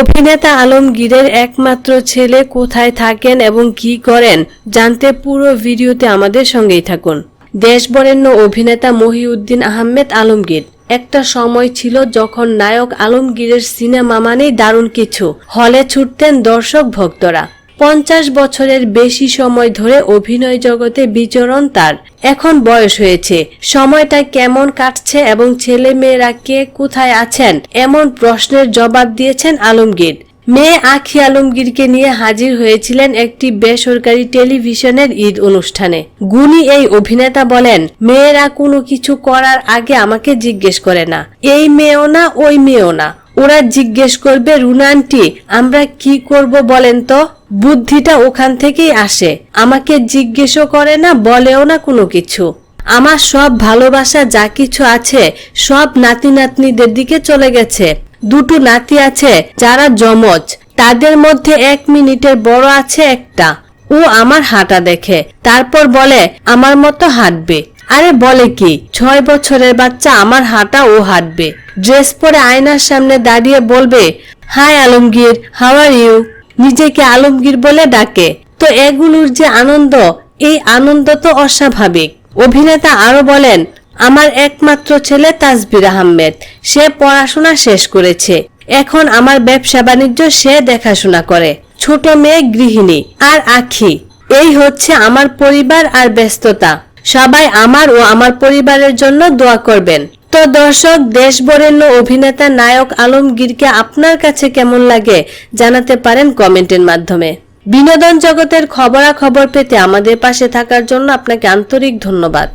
অভিনেতা আলমগীরের একমাত্র ছেলে কোথায় থাকেন এবং কি করেন, জানতে পুরো ভিডিওতে আমাদের সঙ্গেই থাকুন। দেশবরেণ্য অভিনেতা মহিউদ্দিন আহমেদ আলমগীর। একটা সময় ছিল যখন নায়ক আলমগীরের সিনেমা মানেই দারুণ কিছু। হলে ছুটতেন দর্শক ভক্তরা। পঞ্চাশ বছরের বেশি সময় ধরে অভিনয় জগতে বিচরণ তার। এখন বয়স হয়েছে। সময়টা কেমন কাটছে এবং ছেলে মেয়েরা কে কোথায় আছেন? এমন প্রশ্নের জবাব দিয়েছেন আলমগীর। মেয়ে আখি আলমগীরকে নিয়ে হাজির হয়েছিলেন একটি বেসরকারি টেলিভিশনের ঈদ অনুষ্ঠানে। গুণী এই অভিনেতা বলেন, মেয়েরা কোনো কিছু করার আগে আমাকে জিজ্ঞেস করে না। এই মেয়েও না, ওই মেয়েও না। ওরা জিজ্ঞেস করবে, রুনান্টি, আমরা কি করব বলেন তো? বুদ্ধিটা ওখান থেকেই আসে। আমাকে জিজ্ঞেসও করে না, বলেও না কোনো কিছু। আমার সব ভালোবাসা যা কিছু আছে, সব নাতি নাতনিদের দিকে চলে গেছে। দুটো নাতি আছে, যারা জমজ তাদের মধ্যে এক মিনিটের বড় আছে একটা। ও আমার হাঁটা দেখে। তারপর বলে, আমার মতো হাঁটবে। আরে বলে কি, ছয় বছরের বাচ্চা, আমার হাঁটা ও হাঁটবে। ড্রেস পরে আয়নার সামনে দাঁড়িয়ে বলবে hi Alamgir, how are you? নিজেকে আলমগীর বলে ডাকে। তো এগুলোর যে আনন্দ, এই আনন্দ তো অস্বাভাবিক। অভিনেতা আরও বলেন, আমার একমাত্র ছেলে তাসবির আহমেদ। সে পড়াশোনা শেষ করেছে। এখন আমার ব্যবসা বাণিজ্য সে দেখাশোনা করে। ছোট মেয়ে গৃহিণী আর আখি। এই হচ্ছে আমার পরিবার আর ব্যস্ততা। সবাই আমার ও আমার পরিবারের জন্য দোয়া করবেন। তো দর্শক দেশবরেণ্য অভিনেতা নায়ক আলমগীরকে আপনার কাছে কেমন লাগে জানাতে পারেন কমেন্টের মাধ্যমে। বিনোদন জগতের খবরাখবর পেতে আমাদের পাশে থাকার জন্য আপনাকে আন্তরিক ধন্যবাদ।